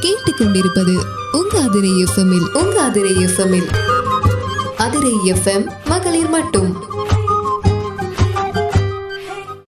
நீங்கள் கேட்டுக்கொண்டிருப்பது உங்க அதிரை எஃப்எம்மில் உங்க அதிரை எஃப்எம்மில் அதிரை எஃப்எம் மகளிர் மட்டும்.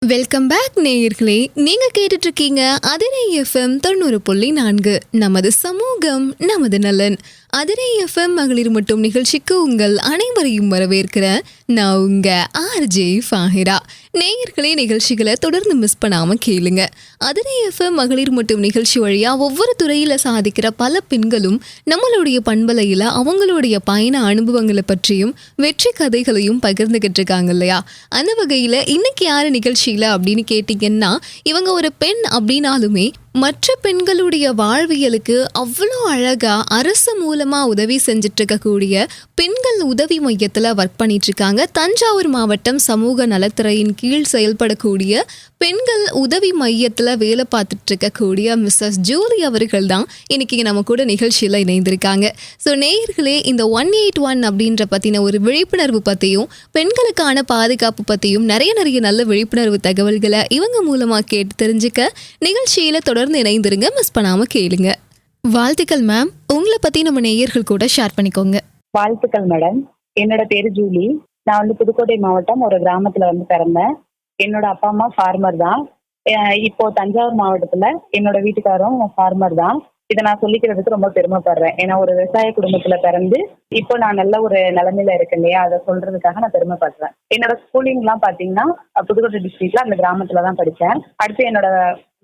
வெல்கம் பேக் நேயர்களே. நீங்க கேட்டுட்டு இருக்கீங்க அதிரை எஃப்எம் தொண்ணூறு புள்ளி நான்கு. நமது சமூகம் நமது நலன். அதிரை எஃப்எம் மகளிர் மட்டும் நிகழ்ச்சிக்கு உங்கள் அனைவரையும் வரவேற்கிற நான் உங்க ஆர்ஜே ஃபாஹிரா நேயர்களே நிகழ்ச்சிகளை தொடர்ந்து மிஸ் பண்ணாம கேளுங்க. அதிரை எஃப்எம் மகளிர் மட்டும் நிகழ்ச்சி வழியா ஒவ்வொரு துறையில சாதிக்கிற பல பெண்களும் நம்மளுடைய பண்பலையில அவங்களுடைய பயண அனுபவங்களை பற்றியும் வெற்றி கதைகளையும் பகிர்ந்துகிட்டு இருக்காங்க இல்லையா? அந்த வகையில இன்னைக்கு யாரு நிகழ்ச்சியில அப்படின்னு கேட்டீங்கன்னா இவங்க ஒரு பெண் அப்படின்னாலுமே மற்ற பெண்களுடைய வாழ்வியலுக்கு அவ்வளோ அழகா அரசு மூலமாக உதவி செஞ்சுட்டு இருக்கக்கூடிய பெண்கள் உதவி மையத்தில் ஒர்க் பண்ணிட்டு இருக்காங்க தஞ்சாவூர் மாவட்டம் சமூக நலத்துறையின் கீழ் செயல்படக்கூடிய பெண்கள் உதவி மையத்தில் வேலை பார்த்துட்டு இருக்கக்கூடிய மிஸ்ஸஸ் ஜூலி அவர்கள் தான் இன்னைக்கு நம்ம கூட நிகழ்ச்சியில் இணைந்திருக்காங்க. ஸோ நேயர்களே இந்த ஒன் எயிட் ஒன் அப்படின்ற பற்றின ஒரு விழிப்புணர்வு பற்றியும் பெண்களுக்கான பாதுகாப்பு பற்றியும் நிறைய நிறைய நல்ல விழிப்புணர்வு தகவல்களை இவங்க மூலமாக கேட்டு தெரிஞ்சுக்க நிகழ்ச்சியில் தொடர்ந்து இணைந்திருங்க. மிஸ் பண்ணாமல் கேளுங்க. வாழ்த்துக்கள் மேம் உங்களை பற்றி நம்ம நேயர்கள் கூட ஷேர் பண்ணிக்கோங்க. வாழ்த்துக்கள் மேடம் என்னோட பேரு ஜூலி. நான் வந்து புதுக்கோட்டை மாவட்டம் ஒரு கிராமத்துல வந்து பிறந்தேன். என்னோட அப்பா அம்மா ஃபார்மர் தான். இப்போ தஞ்சாவூர் மாவட்டத்துல என்னோட வீட்டுக்காரும் ஃபார்மர் தான். இதை நான் சொல்லிக்கிறதுக்கு ரொம்ப பெருமைப்படுறேன். ஏன்னா ஒரு விவசாய குடும்பத்துல பிறந்து இப்போ நான் நல்ல ஒரு நிலைமையில இருக்கேன் இல்லையா? அதை சொல்றதுக்காக நான் பெருமைப்படுறேன். என்னோட ஸ்கூலிங் எல்லாம் பாத்தீங்கன்னா புதுக்கோட்டை டிஸ்ட்ரிக்ட்ல அந்த கிராமத்துல தான் படிச்சேன். அடுத்து என்னோட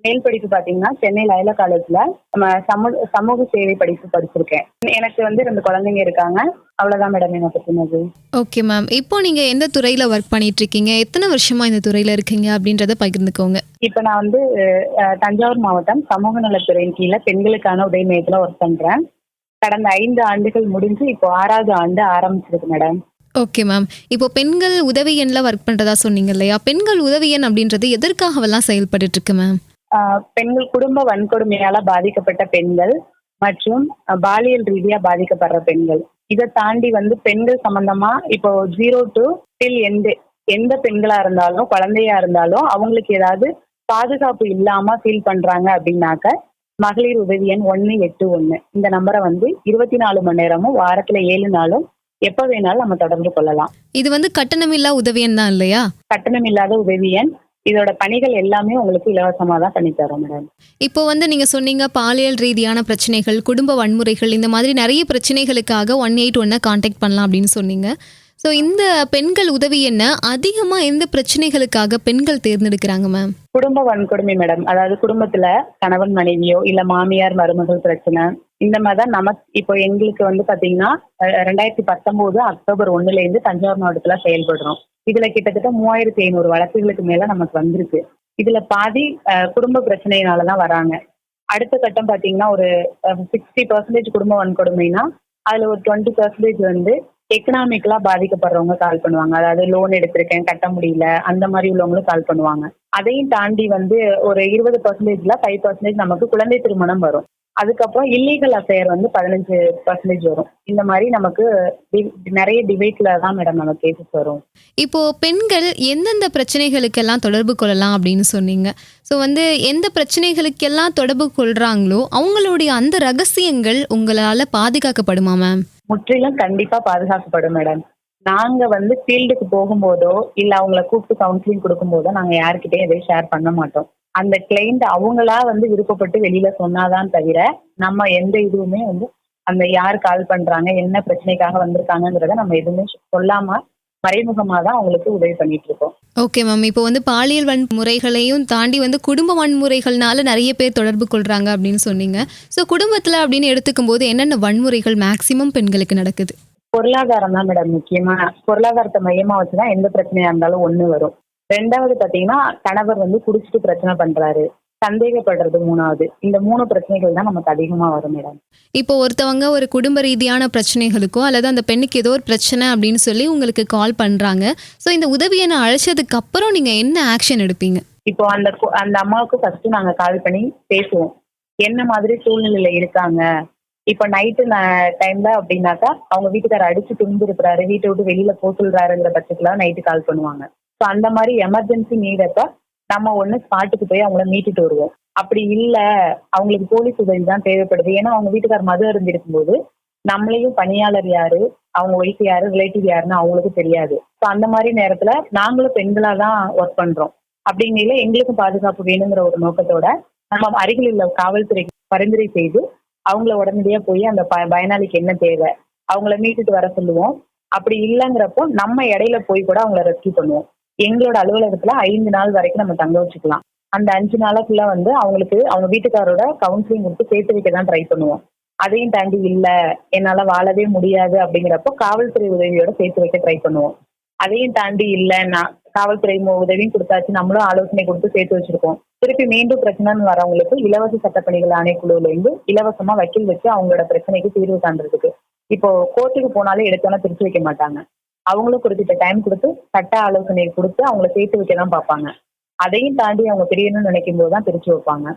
மேல் படிப்பு பாத்தீங்கன்னா சென்னை லயலா காலேஜ்ல நம்ம சமூக சமூக சேவை படிப்பு படிச்சிருக்கேன். எனக்கு வந்து ரெண்டு குழந்தைங்க இருக்காங்க. அவ்வளவுதான் மேடம் என்ன பத்தினது. ஓகே மேம் இப்போ நீங்க எந்த துறையில ஒர்க் பண்ணிட்டு இருக்கீங்க எத்தனை வருஷமா இந்த துறையில இருக்கீங்க? அப்படின்றத பகிர்ந்துக்கோங்க. இப்ப நான் வந்து தஞ்சாவூர் மாவட்டம் சமூக நலத்துறையின் கீழே பெண்களுக்கான உதவி மையத்துல ஒர்க் பண்றேன். கடந்த ஐந்து ஆண்டுகள் முடிஞ்சு இப்போ ஆறாவது ஆண்டு ஆரம்பிச்சிருக்கு மேடம் ஓகே மேம் இப்போ பெண்கள் உதவி எண்ல ஒர்க் பண்றதா சொன்னீங்க இல்லையா? பெண்கள் உதவி எண் அப்படின்றது எதற்காகவெல்லாம் செயல்பட்டு இருக்கு மேம் பெண்கள் குடும்ப வன்கொடுமையால பாதிக்கப்பட்ட பெண்கள் மற்றும் பாலியல் ரீதியா பாதிக்கப்படுற பெண்கள். இதை தாண்டி வந்து பெண்கள் சம்பந்தமா இப்போ ஜீரோ டு டில் எண்டு எந்த பெண்களா இருந்தாலும் குழந்தையா இருந்தாலும் அவங்களுக்கு ஏதாவது பாதுகாப்பு இல்லாம ஃபீல் பண்றாங்க அப்படின்னாக்க மகளிர் உதவி எண் ஒன்னு எட்டு ஒன்னு. இந்த நம்பரை வந்து இருபத்தி நாலு மணி நேரமும் வாரத்துல ஏழு நாளும் எப்ப வேணாலும் நம்ம தொடர்பு கொள்ளலாம். இது வந்து கட்டணமில்லா உதவி எண் தான் இல்லையா? கட்டணம் இல்லாத உதவி எண் இதோட பணிகள் எல்லாமே உங்களுக்கு இலவசமா தான் பண்ணித்தரோம் மேடம் இப்போ வந்து நீங்க சொன்னீங்க பாலியல் ரீதியான பிரச்சனைகள் குடும்ப வன்முறைகள் இந்த மாதிரி நிறைய பிரச்சனைகளுக்காக ஒன் எயிட் ஒன்னை காண்டாக்ட் பண்ணலாம் அப்படின்னு சொன்னீங்க. ஸோ இந்த பெண்கள் உதவி என்ன? அதிகமா எந்த பிரச்சனைகளுக்காக பெண்கள் தேர்ந்தெடுக்கிறாங்க மேம் குடும்ப வன்கொடுமை மேடம் அதாவது குடும்பத்துல கணவன் மனைவியோ இல்ல மாமியார் மருமகள் பிரச்சனை இந்த மாதிரி தான் நமக்கு இப்போ எங்களுக்கு வந்து பாத்தீங்கன்னா ரெண்டாயிரத்தி பத்தொன்பது அக்டோபர் ஒண்ணுல இருந்து தஞ்சாவூர் மாவட்டத்துல செயல்படுறோம். இதுல கிட்டத்தட்ட மூவாயிரத்தி ஐநூறு வழக்குகளுக்கு மேல நமக்கு வந்திருக்கு. இதுல பாதி குடும்ப பிரச்சனையினாலதான் வராங்க. அடுத்த கட்டம் பாத்தீங்கன்னா ஒரு சிக்ஸ்டி பர்சன்டேஜ் குடும்ப வன்கொடுமைனா அதுல ஒரு டுவெண்ட்டி பர்சன்டேஜ் வந்து எக்கனாமிக்கலா பாதிக்கப்படுறவங்க கால் பண்ணுவாங்க. அதாவது லோன் எடுத்திருக்கேன் கட்ட முடியல அந்த மாதிரி உள்ளவங்களும் கால் பண்ணுவாங்க. அதையும் தாண்டி வந்து ஒரு இருபது பர்சன்டேஜ்ல ஃபைவ் பர்சன்டேஜ் நமக்கு குழந்தை திருமணம் வரும். அதுக்கப்புறம் இல்லீகல் அஃபேர் வந்து பதினஞ்சு பர்சன்டேஜ் வரும். இந்த மாதிரி நமக்கு டி- நிறைய டிபேட்ல தான் மேடம் நமக்கு கேசஸ் வரும். இப்போ பெண்கள் எந்தெந்த பிரச்சனைகளுக்கெல்லாம் தொடர்பு கொள்ளலாம் அப்படின்னு சொன்னீங்க. ஸோ வந்து எந்த பிரச்சனைகளுக்கெல்லாம் தொடர்பு கொள்றாங்களோ அவங்களுடைய அந்த ரகசியங்கள் உங்களால பாதுகாக்கப்படுமா மேம் முற்றிலும் கண்டிப்பா பாதுகாக்கப்படும் மேடம் நாங்க வந்து ஃபீல்டுக்கு போகும்போதோ இல்ல அவங்கள கூப்பிட்டு கவுன்சிலிங் கொடுக்கும்போதோ நாங்க யார்கிட்டயும் எதையும் ஷேர் பண்ண மாட்டோம். அந்த கிளைண்ட் அவங்களா வந்து விருப்பப்பட்டு வெளியில சொன்னாதான் தவிர நம்ம எந்த இதுவுமே வந்து அந்த யார் கால் பண்றாங்க என்ன பிரச்சனைக்காக வந்திருக்காங்கங்கிறத நம்ம எதுவுமே சொல்லாம மறைமுகமா தான் அவங்களுக்கு உதவி பண்ணிட்டு இருக்கோம் ஓகே மேம் இப்போ வந்து பாலியல் வன்முறைகளையும் தாண்டி வந்து குடும்ப வன்முறைகள்னால நிறைய பேர் தொடர்பு கொள்றாங்க அப்படின்னு சொன்னீங்க. ஸோ குடும்பத்தில் அப்படின்னு எடுத்துக்கும் போது என்னென்ன வன்முறைகள் மேக்சிமம் பெண்களுக்கு நடக்குது? பொருளாதாரம் தான் மேடம் முக்கியமா. பொருளாதாரத்தை மையமா வச்சுதான் எந்த பிரச்சனையா இருந்தாலும் ஒண்ணு வரும். ரெண்டாவது பாத்தீங்கன்னா கணவர் வந்து குடிச்சிட்டு பிரச்சனை பண்றாரு. சந்தேகப்படுறது மூணாவது. இந்த மூணு பிரச்சனைகள் தான் நமக்கு அதிகமா வரும் மேடம். இப்போ ஒருத்தவங்க ஒரு குடும்ப ரீதியான பிரச்சனைகளுக்கோ அல்லது அந்த பெண்ணுக்கு ஏதோ ஒரு பிரச்சனை அப்படின்னு சொல்லி உங்களுக்கு கால் பண்றாங்க. ஸோ இந்த உதவியை நான் அழைச்சதுக்கு அப்புறம் நீங்க என்ன ஆக்ஷன் எடுப்பீங்க? இப்போ அந்த அந்த அம்மாவுக்கு ஃபர்ஸ்ட் நாங்க கால் பண்ணி பேசுவோம். என்ன மாதிரி சூழ்நிலையில இருக்காங்க? இப்ப நைட்டு டைம்ல அப்படின்னாக்கா அவங்க வீட்டுக்காரர் அடிச்சு துன்புறுத்துறாரு வீட்டை விட்டு வெளியில போ சொல்றாருங்கிற பட்சத்துல நைட்டு கால் பண்ணுவாங்க. ஸோ அந்த மாதிரி எமர்ஜென்சி நீடப்ப நம்ம ஒண்ணு ஸ்பாட்டுக்கு போய் அவங்கள மீட்டுட்டு வருவோம். அப்படி இல்ல அவங்களுக்கு போலீஸ் உதவி தான் தேவைப்படுது. ஏன்னா அவங்க வீட்டுக்கார் மது அறிஞ்சிருக்கும் இருக்கும்போது நம்மளையும் பணியாளர் யாரு அவங்க ஒய்ஃப் யாரு ரிலேட்டிவ் யாருன்னு அவங்களுக்கு தெரியாது. ஸோ அந்த மாதிரி நேரத்துல நாங்களும் பெண்களா தான் ஒர்க் பண்றோம். அப்படிங்கையில எங்களுக்கும் பாதுகாப்பு வேணுங்கிற ஒரு நோக்கத்தோட நம்ம அருகில் உள்ள காவல்துறைக்கு பரிந்துரை செய்து அவங்கள உடனடியா போய் அந்த பயனாளிக்கு என்ன தேவை அவங்கள மீட்டுட்டு வர சொல்லுவோம். அப்படி இல்லைங்கிறப்போ நம்ம இடையில போய் கூட அவங்கள ரெஸ்கியூ பண்ணுவோம். எங்களோட அலுவலகத்துல ஐந்து நாள் வரைக்கும் நம்ம தங்க வச்சுக்கலாம். அந்த அஞ்சு நாளுக்குள்ள வந்து அவங்களுக்கு அவங்க வீட்டுக்காரோட கவுன்சிலிங் கொடுத்து சேர்த்து வைக்க தான் ட்ரை பண்ணுவோம். அதையும் தாண்டி இல்ல என்னால வாழவே முடியாது அப்படிங்கிறப்போ காவல்துறை உதவியோட சேர்த்து வைக்க ட்ரை பண்ணுவோம். அதையும் தாண்டி இல்லைன்னா காவல்துறை மு- உதவியும் கொடுத்தாச்சு நம்மளும் ஆலோசனை கொடுத்து சேர்த்து வச்சிருக்கோம். திருப்பி மீண்டும் பிரச்சனைன்னு வரவங்களுக்கு இலவச சட்டப்பணிகள் ஆணைக்குழுல இருந்து இலவசமா வக்கீல் வச்சு அவங்களோட பிரச்சனைக்கு தீர்வு காண்றதுக்கு. இப்போ கோர்ட்டுக்கு போனாலே எடுத்தோன்னா பிரிச்சு வைக்க மாட்டாங்க. அவங்களும் குறிப்பிட்ட டைம் கொடுத்து சட்ட ஆலோசனை கொடுத்து அவங்கள சேர்த்து வைக்க தான் பார்ப்பாங்க. அதையும் தாண்டி அவங்க பிரியணும்னு நினைக்கும் போது தான் பிரிச்சு வைப்பாங்க.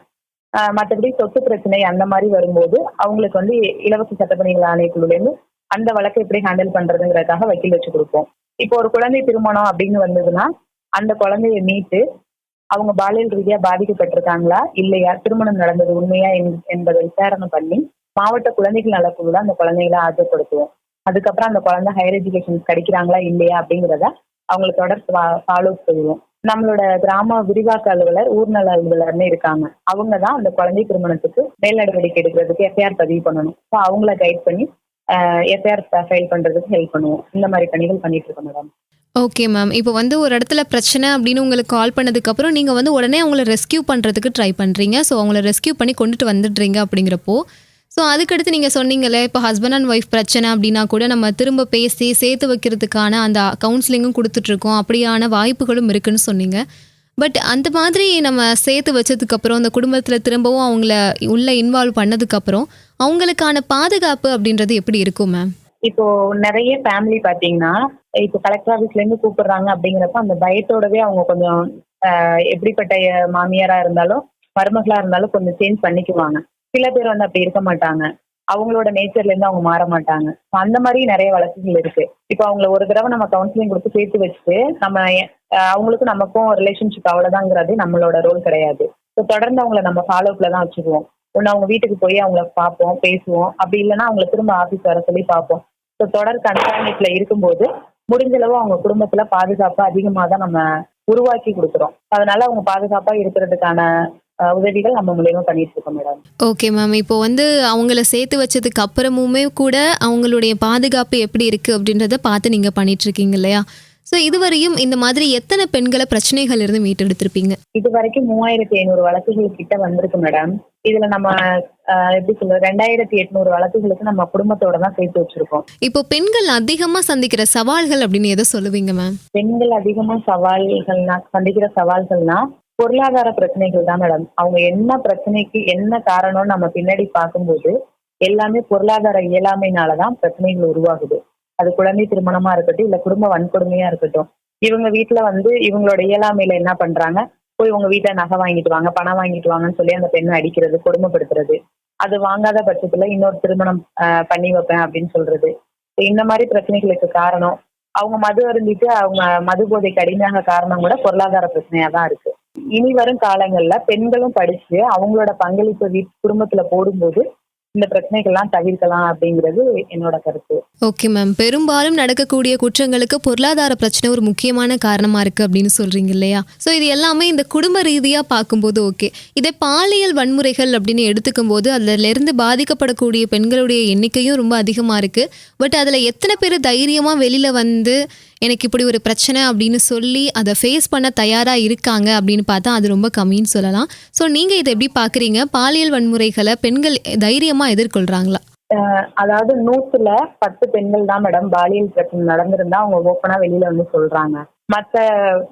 மற்றபடி சொத்து பிரச்சனை அந்த மாதிரி வரும்போது அவங்களுக்கு வந்து இலவச சட்டப்பணிகள் ஆணையக்குழுலேருந்து அந்த வழக்கை எப்படி ஹேண்டில் பண்றதுங்கிறதுக்காக வக்கீல் வச்சு கொடுப்போம். இப்போ ஒரு குழந்தை திருமணம் அப்படின்னு வந்ததுன்னா அந்த குழந்தைய மீட்டு அவங்க பாலியல் ரீதியா பாதிக்கப்பட்டிருக்காங்களா? இல்லையா? திருமணம் நடந்தது உண்மையா என்- என்பதை விசாரணை பண்ணி மாவட்ட குழந்தைகள் நலக்குழுல அந்த குழந்தைகளை ஆஜர்படுத்துவோம். அதுக்கப்புறம் அந்த குழந்தை ஹையர் எஜுகேஷன் கிடைக்கிறாங்களா இல்லையா அப்படிங்கிறத அவங்களை தொடர் ஃபாலோ செய்வோம். நம்மளோட கிராம விரிவாக்க அலுவலர் ஊர்நல அலுவலர்னு இருக்காங்க. அவங்க தான் அந்த குழந்தை திருமணத்துக்கு மேல் நடவடிக்கை எடுக்கிறதுக்கு எஃப்ஐஆர் பதிவு பண்ணணும். ஸோ அவங்கள கைட் பண்ணி எஃப்ஐஆர் ஃபைல் பண்றதுக்கு ஹெல்ப் பண்ணுவோம். இந்த மாதிரி பணிகள் பண்ணிட்டு இருக்கோம் மேடம் ஓகே மேம் இப்போ வந்து ஒரு இடத்துல பிரச்சனை அப்படின்னு உங்களுக்கு கால் பண்ணதுக்கப்புறம் நீங்கள் வந்து உடனே அவங்கள ரெஸ்கியூ பண்ணுறதுக்கு ட்ரை பண்ணுறீங்க ஸோ அவங்கள ரெஸ்கியூ பண்ணி கொண்டுட்டு வந்துடுறீங்க அப்படிங்கிறப்போ ஸோ அதுக்கடுத்து நீங்கள் சொன்னீங்களே இப்போ ஹஸ்பண்ட் அண்ட் ஒய்ஃப் பிரச்சனை அப்படின்னா கூட நம்ம திரும்ப பேசி சேர்த்து வைக்கிறதுக்கான அந்த கவுன்சிலிங்கும் கொடுத்துட்ருக்கோம். அப்படியான வாய்ப்புகளும் இருக்குன்னு சொன்னீங்க. பட் அந்த மாதிரி நம்ம சேர்த்து வச்சதுக்கப்புறம் அந்த குடும்பத்தில் திரும்பவும் அவங்கள உள்ளே இன்வால்வ் பண்ணதுக்கப்புறம் அவங்களுக்கான பாதுகாப்பு அப்படின்றது எப்படி இருக்கும் மேம் இப்போ நிறைய ஃபேமிலி பார்த்தீங்கன்னா இப்போ கலெக்டர் ஆஃபீஸ்லேருந்து கூப்பிடுறாங்க அப்படிங்கிறப்ப அந்த பயத்தோடவே அவங்க கொஞ்சம் எப்படிப்பட்ட மாமியாராக மாமியாரா இருந்தாலும் மருமகளா இருந்தாலும் கொஞ்சம் சேஞ்ச் பண்ணிக்குவாங்க. சில பேர் வந்து அப்படி இருக்க மாட்டாங்க. அவங்களோட நேச்சர்ல இருந்து அவங்க மாற மாட்டாங்க. அந்த மாதிரி நிறைய வழக்குகள் இருக்கு. இப்போ அவங்கள ஒரு தடவை நம்ம கவுன்சிலிங் கொடுத்து சேர்த்து வச்சுட்டு நம்ம அவங்களுக்கும் நமக்கும் ரிலேஷன்ஷிப் அவ்வளவுதாங்கிறது நம்மளோட ரோல் கிடையாது. ஸோ தொடர்ந்து அவங்கள நம்ம ஃபாலோப்ல தான் வச்சுக்குவோம். ஒன்று அவங்க வீட்டுக்கு போய் அவங்கள பார்ப்போம் பேசுவோம். அப்படி இல்லைன்னா அவங்கள திரும்ப ஆஃபீஸ் வர சொல்லி பார்ப்போம். ஸோ தொடர் கண்காணிப்புல இருக்கும்போது முடிஞ்ச அளவு அவங்க குடும்பத்துல பாதுகாப்பு அதிகமாக தான் நம்ம உருவாக்கி கொடுக்குறோம். அதனால அவங்க பாதுகாப்பா இருக்கிறதுக்கான உதவிகள் நம்ம மூலியமா பண்ணிட்டு இருக்கோம் மேடம். Okay ma'am. இப்போ வந்து அவங்கள சேர்த்து வச்சதுக்கு அப்புறமுமே கூட அவங்களுடைய பாதுகாப்பு எப்படி இருக்கு அப்படின்றத பார்த்து நீங்க பண்ணிட்டு இருக்கீங்க இல்லையா? ஸோ இதுவரையும் இந்த மாதிரி எத்தனை பெண்களை பிரச்சனைகள் இருந்து மீட்டெடுத்திருப்பீங்க? இது வரைக்கும் மூவாயிரத்தி ஐநூறு வழக்குகள் கிட்ட வந்திருக்கு மேடம். இதுல நம்ம எப்படி சொல்றது ரெண்டாயிரத்தி எட்நூறு வழக்குகளுக்கு நம்ம குடும்பத்தோட தான் சேர்த்து வச்சிருக்கோம். இப்போ பெண்கள் அதிகமா சந்திக்கிற சவால்கள் அப்படின்னு எதை சொல்லுவீங்க மேம்? பெண்கள் அதிகமா சவால்கள்னா சந்திக்கிற சவால்கள்னா பொருளாதார பிரச்சனைகள் தான் மேடம் அவங்க என்ன பிரச்சனைக்கு என்ன காரணம்னு நம்ம பின்னாடி பார்க்கும்போது எல்லாமே பொருளாதார இயலாமைனாலதான் பிரச்சனைகள் உருவாகுது. அது குழந்தை திருமணமா இருக்கட்டும் இல்ல குடும்ப வன்கொடுமையா இருக்கட்டும். இவங்க வீட்டுல வந்து இவங்களோட இயலாமையில என்ன பண்றாங்க? போய் உங்க வீட்டுல நகை வாங்கிட்டு வாங்க பணம் வாங்கிட்டு வாங்கன்னு சொல்லி அந்த பெண்ணை அடிக்கிறது கொடுமைப்படுத்துறது. அது வாங்காத பட்சத்துல இன்னொரு திருமணம் பண்ணி வைப்பேன் அப்படின்னு சொல்றது. இந்த மாதிரி பிரச்சனைகளுக்கு காரணம் அவங்க மது அருந்திட்டு அவங்க மது போதைக்கு அடிமையாக காரணம் கூட பொருளாதார பிரச்சனையா தான் இருக்கு. இனி வரும் காலங்கள்ல பெண்களும் படிச்சு அவங்களோட பங்களிப்பு வீட் குடும்பத்துல போடும்போது இந்த பிரச்சனைகள்லாம் தவிர்க்கலாம் அப்படிங்கிறது என்னோட கருத்து. ஓகே மேம் பெரும்பாலும் நடக்கக்கூடிய குற்றங்களுக்கு பொருளாதார பிரச்சனை ஒரு முக்கியமான காரணமா இருக்கு அப்படின்னு சொல்றீங்க இல்லையா? ஸோ இது எல்லாமே இந்த குடும்ப ரீதியா பார்க்கும்போது ஓகே இதே பாலியல் வன்முறைகள் அப்படின்னு எடுத்துக்கும் போது அதுல இருந்து பாதிக்கப்படக்கூடிய பெண்களுடைய எண்ணிக்கையும் ரொம்ப அதிகமா இருக்கு. பட் அதுல எத்தனை பேர் தைரியமா வெளியில வந்து எனக்கு இப்படி ஒரு பிரச்சனை அப்படின்னு சொல்லி அதை ஃபேஸ் பண்ண தயாரா இருக்காங்க அப்படின்னு பார்த்தா அது ரொம்ப கம்மின்னு சொல்லலாம். ஸோ நீங்க இதை எப்படி பாக்குறீங்க பாலியல் வன்முறைகளை பெண்கள் தைரியமா எதிர்கொள்றாங்களா? அஹ் அதாவது நூத்துல பத்து பெண்கள் தான் மேடம் பாலியல் பிரச்சனை நடந்திருந்தா அவங்க ஓப்பனா வெளியில வந்து சொல்றாங்க. மத்த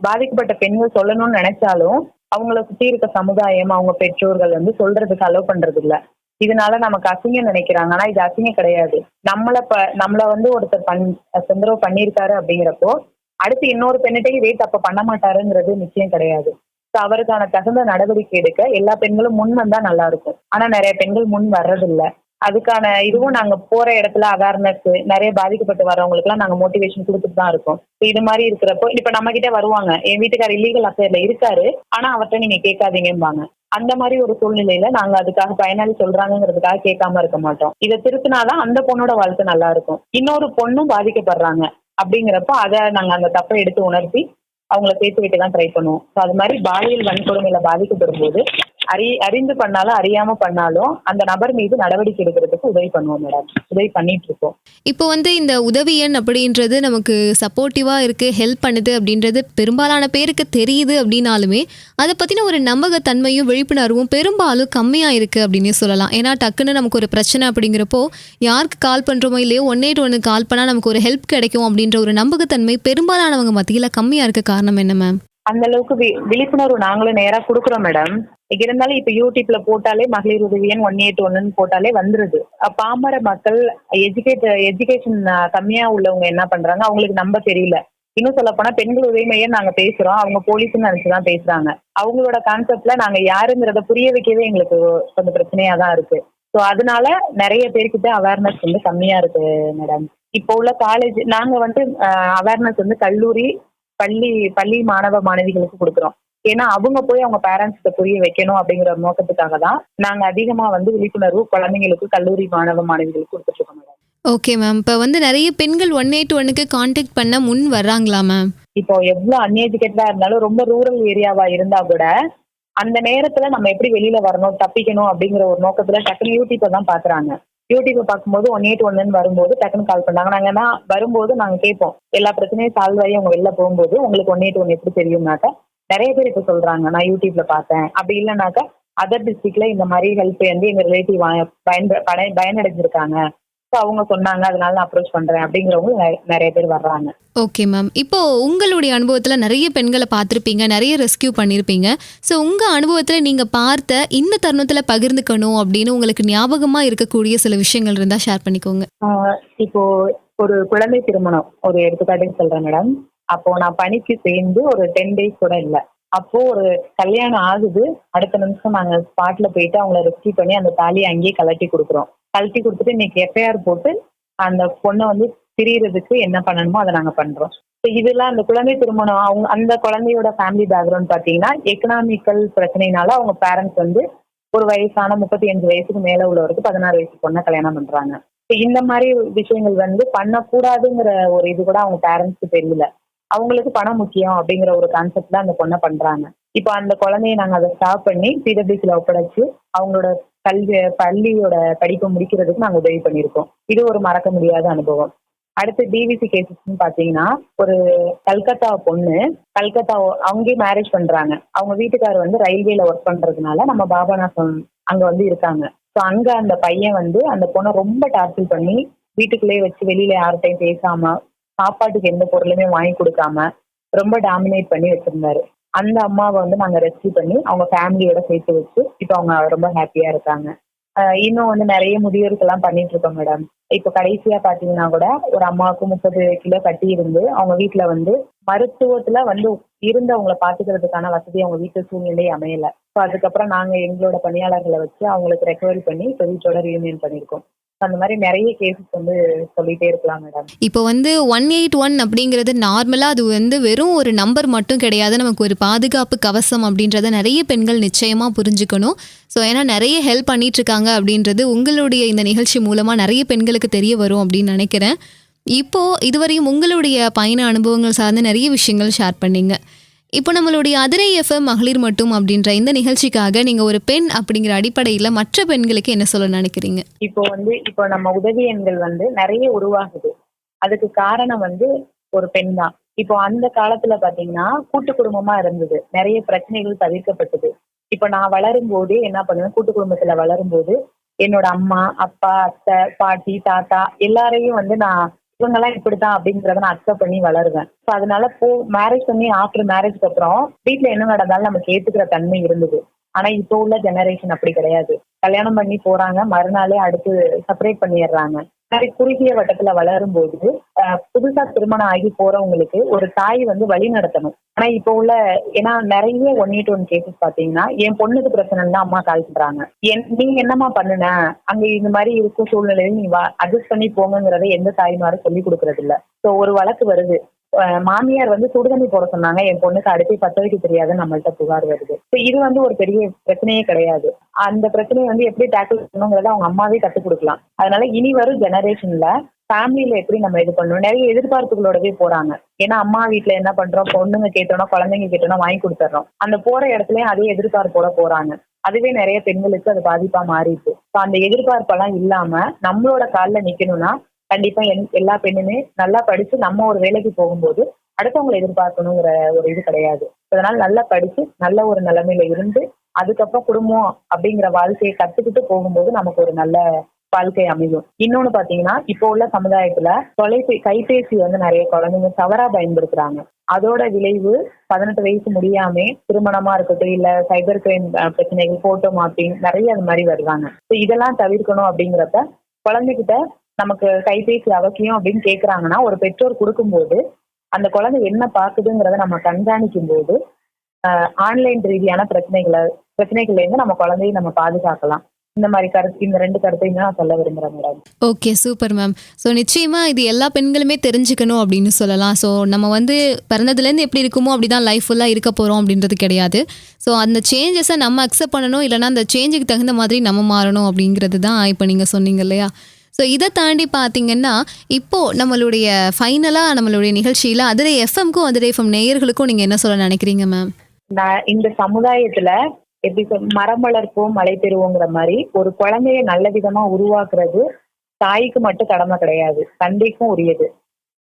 பாதிக்கப்பட்ட பெண்கள் சொல்லணும்னு நினைச்சாலும் அவங்கள சுத்தி இருக்க சமுதாயம் அவங்க பெற்றோர்கள் வந்து சொல்றதுக்கு அலோவ் பண்றது இல்ல இதனால நமக்கு அசிங்கம் நினைக்கிறாங்க. ஆனா இது அசிங்கம் கிடையாது. நம்மள ப நம்மள வந்து ஒருத்தர் பண் தொந்தரவு பண்ணியிருக்காரு அப்படிங்கிறப்போ அடுத்து இன்னொரு பெண்ணிட்டையும் இதே தப்ப பண்ண மாட்டாருங்கிறது நிச்சயம் கிடையாது. அவருக்கான தகுந்த நடவடிக்கை எடுக்க எல்லா பெண்களும் முன் வந்தா நல்லா இருக்கும். ஆனா நிறைய பெண்கள் முன் வர்றதில்ல. அதுக்கான இதுவும் நாங்க போற இடத்துல அவேர்னஸ் நிறைய பாதிக்கப்பட்டு வரவங்களுக்கு எல்லாம் நாங்க மோட்டிவேஷன் கொடுத்துட்டு தான் இருக்கோம். இது மாதிரி இருக்கிறப்போ இப்ப நம்ம கிட்ட வருவாங்க. என் வீட்டுக்கார இல்லீகல் அஃபேர்ல இருக்காரு. ஆனா அவர்கிட்ட நீங்க கேட்காதீங்கம்பாங்க. அந்த மாதிரி ஒரு சூழ்நிலையில நாங்க அதுக்காக பயனாளி சொல்றாங்கிறதுக்காக கேட்காம இருக்க மாட்டோம். இதை திருத்தினாதான் அந்த பொண்ணோட வாழ்க்கை நல்லா இருக்கும். இன்னொரு பொண்ணும் பாதிக்கப்படுறாங்க அப்படிங்கிறப்ப அதை நாங்க அந்த தப்பை எடுத்து உணர்த்தி அவங்கள சேர்த்து வைக்க தான் ட்ரை பண்ணுவோம். ஸோ அது மாதிரி பாலியல் வன்கொடுமையில பாதிக்கப்படும் போது அறி அறிந்து பண்ணாலும் அறியாம பண்ணாலும் அந்த நபர் மீது நடவடிக்கை எடுக்கிறதுக்கு உதவி பண்ணுவோம் மேடம் உதவி பண்ணிட்டு இருக்கோம் இப்போ வந்து இந்த உதவி எண் அப்படின்றது நமக்கு சப்போர்ட்டிவாக இருக்குது ஹெல்ப் பண்ணுது அப்படின்றது பெரும்பாலான பேருக்கு தெரியுது அப்படின்னாலுமே அதை பற்றின ஒரு நம்பகத்தன்மையும் விழிப்புணர்வும் பெரும்பாலும் கம்மியாக இருக்குது அப்படின்னே சொல்லலாம். ஏன்னா டக்குன்னு நமக்கு ஒரு பிரச்சனை அப்படிங்கிறப்போ யாருக்கு கால் பண்ணுறோமோ இல்லையோ ஒன் எயிட் ஒன்று கால் பண்ணால் நமக்கு ஒரு ஹெல்ப் கிடைக்கும் அப்படின்ற ஒரு நம்பகத்தன்மை பெரும்பாலானவங்க மத்தியில் கம்மியாக இருக்க காரணம் என்ன மேம் அந்த அளவுக்கு விழிப்புணர்வு நாங்களும் நேரா கொடுக்குறோம் மேடம் இருந்தாலும் இப்ப யூடியூப்ல போட்டாலே மகளிர் உதவியன் ஒன் எயிட் ஒன்னு போட்டாலே வந்துருது. பாமர மக்கள் எஜுகேட் எஜுகேஷன் கம்மியா உள்ளவங்க என்ன பண்றாங்க? அவங்களுக்கு நம்ப தெரியல. இன்னும் சொல்ல போனா பெண்கள் உதவி மையம் நாங்க பேசுறோம். அவங்க போலீஸ்னு நினைச்சுதான் பேசுறாங்க. அவங்களோட கான்செப்ட்ல நாங்க யாருங்கிறத புரிய வைக்கவே எங்களுக்கு கொஞ்சம் பிரச்சனையா தான் இருக்கு. ஸோ அதனால நிறைய பேர்கிட்ட அவேர்னஸ் வந்து கம்மியா இருக்கு மேடம் இப்போ உள்ள காலேஜ் நாங்க வந்து அவேர்னஸ் வந்து கல்லூரி பள்ளி பள்ளி மாணவ மாணவிகளுக்கு கொடுக்குறோம். ஏன்னா அவங்க போய் அவங்க பேரண்ட்ஸ்க்கு புரிய வைக்கணும் அப்படிங்கிற ஒரு நோக்கத்துக்காக தான் நாங்க அதிகமா வந்து விழிப்புணர்வு குழந்தைங்களுக்கு கல்லூரி மாணவ மாணவிகளுக்கு கொடுத்துட்டு இருக்கோம் மேடம். ஓகே மேம் இப்போ வந்து நிறைய பெண்கள் ஒன் எயிட் ஒன்னுக்கு காண்டாக்ட் பண்ண முன் வர்றாங்களா மேம் இப்போ எவ்வளவு அன்எஜுகேட்டடா இருந்தாலும் ரொம்ப ரூரல் ஏரியாவா இருந்தா கூட அந்த நேரத்துல நம்ம எப்படி வெளியில வரணும் தப்பிக்கணும் அப்படிங்கிற ஒரு நோக்கத்துல டக்குனு யூடியூப்பை தான் பாக்குறாங்க. யூடியூப்பை பார்க்கும்போது ஒன் எயிட் ஒன்னு வரும்போது டக்குனு கால் பண்ணாங்க. நாங்க என்ன வரும்போது நாங்க கேட்போம். எல்லா பிரச்சனையும் சால்வ் ஆகி அவங்க வெளில போகும்போது உங்களுக்கு ஒன் எயிட் ஒன் எப்படி தெரியும்னாக்கா நிறைய பேர் இப்ப சொல்றாங்க நான் யூடியூப்ல பார்த்தேன். அப்படி இல்லைனாக்கா அதர் டிஸ்ட்ரிக்ட்ல இந்த மாதிரி ஹெல்ப் வந்து எங்க ரிலேட்டிவ் பயன் பயன் பயனடைஞ்சிருக்காங்க. அவங்க சொன்னாங்க அதனால நான் அப்ரோச் பண்றேன். அப்படிங்கிறவங்க நிறைய- பேர் வர்றாங்க. ஓகே மேம் இப்போ உங்களுடைய அனுபவத்தில் நிறைய பெண்களை பார்த்துருப்பீங்க நிறைய ரெஸ்கியூ பண்ணியிருப்பீங்க ஸோ உங்கள் அனுபவத்தில் நீங்கள் பார்த்த இந்த தருணத்தில் பகிர்ந்துக்கணும் அப்படின்னு உங்களுக்கு ஞாபகமாக இருக்கக்கூடிய சில விஷயங்கள் இருந்தால் ஷேர் பண்ணிக்கோங்க. இப்போ ஒரு குழந்தை திருமணம் ஒரு எடுத்துக்காட்டுக்கு சொல்றேன் மேடம் அப்போ நான் பணிக்கு சேர்ந்து ஒரு டென் டேஸ் கூட இல்லை. அப்போ ஒரு கல்யாணம் ஆகுது. அடுத்த நிமிஷம் நாங்க ஸ்பாட்ல போயிட்டு அவங்கள ரெஸ்கியூ பண்ணி அந்த தாலியை அங்கேயே கலட்டி கொடுக்குறோம். கழட்டி கொடுத்துட்டு இன்னைக்கு எஃப்ஐஆர் போட்டு அந்த பொண்ணை வந்து பிரியறதுக்கு என்ன பண்ணணுமோ அதை நாங்க பண்றோம். இதெல்லாம் அந்த குழந்தை திருமணம் அவங்க அந்த குழந்தையோட ஃபேமிலி பேக்ரவுண்ட் பாத்தீங்கன்னா எக்கனாமிக்கல் பிரச்சனைனால அவங்க பேரண்ட்ஸ் வந்து ஒரு வயசான முப்பத்தி அஞ்சு வயசுக்கு மேல உள்ளவருக்கு பதினாறு வயசு பொண்ணை கல்யாணம் பண்றாங்க. இந்த மாதிரி விஷயங்கள் வந்து பண்ணக்கூடாதுங்கிற ஒரு இது கூட அவங்க பேரண்ட்ஸ்க்கு தெரியல. அவங்களுக்கு பணம் முக்கியம் அப்படிங்கிற ஒரு கான்செப்ட்ல அந்த பொண்ணை பண்றாங்க. இப்போ அந்த குழந்தைய நாங்க அதை ஸ்டாப் பண்ணி பிடபிள்யூல ஒப்படைச்சு அவங்களோட கல்வி பள்ளியோட படிப்பை முடிக்கிறதுக்கு நாங்க உதவி பண்ணியிருக்கோம். இது ஒரு மறக்க முடியாத அனுபவம். அடுத்து டிவிசி கேசஸ்ன்னு பாத்தீங்கன்னா ஒரு கல்கத்தா பொண்ணு கல்கத்தா அங்கேயே மேரேஜ் பண்றாங்க. அவங்க வீட்டுக்காரர் வந்து ரயில்வேல ஒர்க் பண்றதுனால நம்ம பாபாநாசம் அங்க வந்து இருக்காங்க. ஸோ அங்க அந்த பையன் வந்து அந்த பொண்ணை ரொம்ப டார்ச்சர் பண்ணி வீட்டுக்குள்ளேயே வச்சு வெளியில யார்கிட்டையும் பேசாம சாப்பாட்டுக்கு எந்த பொருளுமே வாங்கி கொடுக்காம ரொம்ப டாமினேட் பண்ணி வச்சிருந்தாரு. அந்த அம்மாவை வந்து நாங்க ரெஸ்கியூ பண்ணி அவங்க ஃபேமிலியோட சேர்த்து வச்சு இப்போ அவங்க ரொம்ப ஹாப்பியா இருக்காங்க. இன்னும் வந்து நிறைய முதியோருக்கெல்லாம் பண்ணிட்டு இருக்கோம் மேடம் இப்போ கடைசியா பாத்தீங்கன்னா கூட ஒரு அம்மாவுக்கு முப்பது கிலோ கட்டி இருந்து அவங்க வீட்டுல வந்து மருத்துவத்துல வந்து இருந்து அவங்கள பாத்துக்கிறதுக்கான வசதி அவங்க வீட்டு சூழ்நிலை அமையல. ஸோ அதுக்கப்புறம் நாங்கள் எங்களோட பணியாளர்களை வச்சு அவங்களுக்கு ரெக்கவரி பண்ணி இப்போ வீட்டோட ரீயூனியன் பண்ணியிருக்கோம் அந்த மாதிரி நிறைய கேசஸ் வந்து சொல்லிட்டே இருக்கலாம் மேடம் இப்போ வந்து ஒன் எயிட் ஒன் அப்படிங்கிறது நார்மலாக அது வந்து வெறும் ஒரு நம்பர் மட்டும் கிடையாது. நமக்கு ஒரு பாதுகாப்பு கவசம் அப்படின்றத நிறைய பெண்கள் நிச்சயமாக புரிஞ்சுக்கணும். ஸோ ஏன்னா நிறைய ஹெல்ப் பண்ணிட்டு இருக்காங்க அப்படின்றது உங்களுடைய இந்த நிகழ்ச்சி மூலமாக நிறைய பெண்களுக்கு தெரிய வரும் அப்படின்னு நினைக்கிறேன். இப்போ இதுவரையும் உங்களுடைய பயண அனுபவங்கள் சார்ந்து நிறைய விஷயங்கள் ஷேர் பண்ணீங்க. இப்போ நம்மளுடைய அதிரை எஃப்எம் மகளிர் மட்டும் அப்படின்ற இந்த நிகழ்ச்சிக்காக நீங்கள் ஒரு பெண் அப்படிங்கிற அடிப்படையில் மற்ற பெண்களுக்கு என்ன சொல்ல நினைக்கிறீங்க? இப்போ வந்து இப்போ நம்ம உதவி எண்கள் வந்து நிறைய உருவாகுது. அதுக்கு காரணம் வந்து ஒரு பெண் தான். இப்போ அந்த காலத்துல பாத்தீங்கன்னா கூட்டு குடும்பமா இருந்தது. நிறைய பிரச்சனைகள் தவிர்க்கப்பட்டது. இப்போ நான் வளரும் போது என்ன பண்ணுவேன்? கூட்டு குடும்பத்துல வளரும் போது என்னோட அம்மா அப்பா அத்தை பாட்டி தாத்தா எல்லாரையும் வந்து நான் இவங்க எல்லாம் இப்படித்தான் அப்படிங்கறத நான் அக்செப்ட் பண்ணி வளருவேன். ஸோ அதனால போ மேரேஜ் பண்ணி ஆஃப்டர் மேரேஜ்க்கு அப்புறம் வீட்டுல என்ன நடந்தாலும் நமக்கு ஏத்துக்கிற தன்மை இருந்தது. ஆனா இப்போ உள்ள ஜெனரேஷன் அப்படி கிடையாது. கல்யாணம் பண்ணி போறாங்க மறுநாளே அடுத்து செப்பரேட் பண்ணிடுறாங்க. மாதிரி குறுகிய வட்டத்துல வளரும் போது புதுசா திருமணம் ஆகி போறவங்களுக்கு ஒரு தாய் வந்து வழி நடத்தணும். ஆனா இப்ப உள்ள ஏன்னா நிறைய ஒன் எயிட் ஒன் கேசஸ் பாத்தீங்கன்னா என் பொண்ணுக்கு பிரச்சனைன்னு அம்மா கால் பண்றாங்க. என் நீங்க என்னம்மா பண்ணுன? அங்க இந்த மாதிரி இருக்கும் சூழ்நிலையில நீ அட்ஜஸ்ட் பண்ணி போங்கிறத எந்த தாய்மாரும் சொல்லி கொடுக்கறது இல்ல ஸோ ஒரு வழக்கு வருது. மாமியார் வந்து சுடுதண்ணி போட சொன்னாங்க. என் பொண்ணுக்கு அடுப்பை பத்த வைக்க தெரியாதுன்னு நம்மள்ட்ட புகார் வருது. இது வந்து ஒரு பெரிய பிரச்சனையே கிடையாது. அந்த பிரச்சனையை வந்து எப்படி டேக்கிள் பண்ணணுங்கிறத அவங்க அம்மாவே கத்துக் கொடுக்கலாம். அதனால இனி வரும் ஜெனரேஷன்ல ஃபேமிலியில எப்படி நம்ம இது பண்ணணும்? நிறைய எதிர்பார்ப்புகளோடவே போறாங்க. ஏன்னா அம்மா வீட்டுல என்ன பண்றோம்? பொண்ணுங்க கேட்டோம்னா குழந்தைங்க கேட்டோம்னா வாங்கி கொடுத்துட்றோம் அந்த போற இடத்துலயும் அதே எதிர்பார்ப்போட போறாங்க. அதுவே நிறைய பெண்களுக்கு அது பாதிப்பா மாறிடுச்சு அந்த எதிர்பார்ப்பெல்லாம் இல்லாம நம்மளோட காலில் நிக்கணும்னா கண்டிப்பா என்- எல்லா பெண்ணுமே நல்லா படிச்சு நம்ம ஒரு வேலைக்கு போகும்போது அடுத்தவங்களை எதிர்பார்க்கணுங்கிற ஒரு இது கிடையாது. அதனால நல்லா படிச்சு நல்ல ஒரு நிலைமையில இருந்து அதுக்கப்புறம் குடும்பம் அப்படிங்கிற வாழ்க்கையை கத்துக்கிட்டு போகும்போது நமக்கு ஒரு நல்ல வாழ்க்கை அமையும். இன்னொன்னு பாத்தீங்கன்னா இப்போ உள்ள சமுதாயத்துல தொலைபே கைபேசி வந்து நிறைய குழந்தைங்க தவறா பயன்படுத்துறாங்க. அதோட விளைவு பதினெட்டு வயசு முடியாம திருமணமா இருக்கட்டும் இல்ல சைபர் கிரைம் பிரச்சனைகள் போட்டோ மாப்பிங் நிறைய அது மாதிரி வருவாங்க. இதெல்லாம் தவிர்க்கணும் அப்படிங்கிறப்ப குழந்தைகிட்ட நமக்கு கைபேசி அவசியம் அப்படின்னு கேக்குறாங்கன்னா ஒரு பெற்றோர் கொடுக்கும்போது அந்த குழந்தை என்ன பாக்குதுங்கிறத நம்ம கண்காணிக்கும் போது ஆன்லைன் ரீதியான பிரச்சனைகளை பிரச்சனைகள்ல இருந்து நம்ம குழந்தையை நம்ம பாதுகாக்கலாம். இந்த மாதிரி கருத்து இந்த ரெண்டு கருத்தையும் நான் சொல்ல விரும்புகிறேன் madam. Okay super ma'am so நிச்சயமாக இது எல்லா பெண்களுமே தெரிஞ்சுக்கணும் அப்படின்னு சொல்லலாம். ஸோ நம்ம வந்து பிறந்ததுலேருந்து எப்படி இருக்குமோ அப்படி தான் லைஃப் ஃபுல்லாக இருக்க போகிறோம் அப்படின்றது கிடையாது. ஸோ அந்த சேஞ்சஸை நம்ம அக்செப்ட் பண்ணணும் இல்லைனா அந்த சேஞ்சுக்கு தகுந்த மாதிரி நம்ம மாறணும் அப்படிங்கிறது தான் இப்போ நீங்கள் சொன்னீங்க இல்லையா? ஸோ இதை தாண்டி பார்த்தீங்கன்னா இப்போது நம்மளுடைய ஃபைனலாக நம்மளுடைய நிகழ்ச்சியில் அதிரை எஃப்எம்க்கும் அதிரை எஃப்எம் நேயர்களுக்கும் நீங்கள் என்ன சொல்ல நினைக்கிறீங்க மேம் நான் இந்த சமுதாயத்துல எப்படி சொல் மரம் வளர்ப்போம் மழை பெறுவோங்கிற மாதிரி ஒரு குழந்தைய நல்ல விதமா உருவாக்குறது தாய்க்கு மட்டும் கடமை கிடையாது. தந்தைக்கும் உரியது.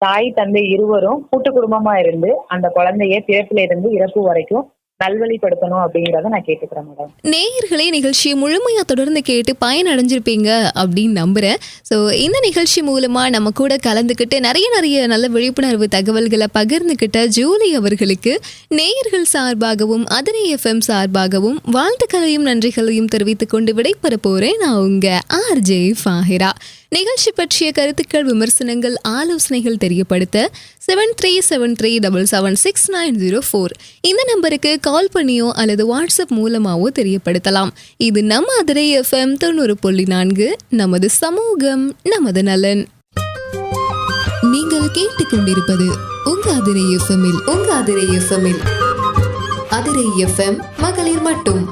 தாய் தந்தை இருவரும் கூட்டு குடும்பமா இருந்து அந்த குழந்தைய பிறப்பில இருந்து இறப்பு வரைக்கும் நல்வழிப்படுத்தணும் அப்படிங்கறத நான் கேட்டுக்கிறேன் மேடம் நேயர்களே நிகழ்ச்சியை முழுமையா தொடர்ந்து கேட்டு பயனடைஞ்சிருப்பீங்க அப்படின்னு நம்புறேன். ஸோ இந்த நிகழ்ச்சி மூலமா நம்ம கூட கலந்துக்கிட்டு நிறைய நிறைய நல்ல விழிப்புணர்வு தகவல்களை பகிர்ந்துக்கிட்ட ஜூலி அவர்களுக்கு நேயர்கள் சார்பாகவும் அதனை எஃப்எம் சார்பாகவும் வாழ்த்துக்களையும் நன்றிகளையும் தெரிவித்துக் கொண்டு விடைபெற போறேன். நான் ஆர் ஆர்ஜே ஃபாஹிரா. நிகழ்ச்சி பற்றிய கருத்துக்கள் விமர்சனங்கள் ஆலோசனைகள் தெரியப்படுத்த seven three seven three double seven six nine zero four இந்த நம்பருக்கு கால் பண்ணியோ அல்லது வாட்ஸ்அப் மூலமாவோ தெரியப்படுத்தலாம். இது நம்ம அதிரை எஃப்எம் தொண்ணூறு புள்ளி நான்கு நமது சமூகம் நமது நலன். நீங்கள் கேட்டுக்கொண்டிருப்பது உங்க அதிரை எஃப்எம்மில் உங்க அதிரை எஃப்எம்மில் அதிரை எஃப்எம் மகளிர் மட்டும்.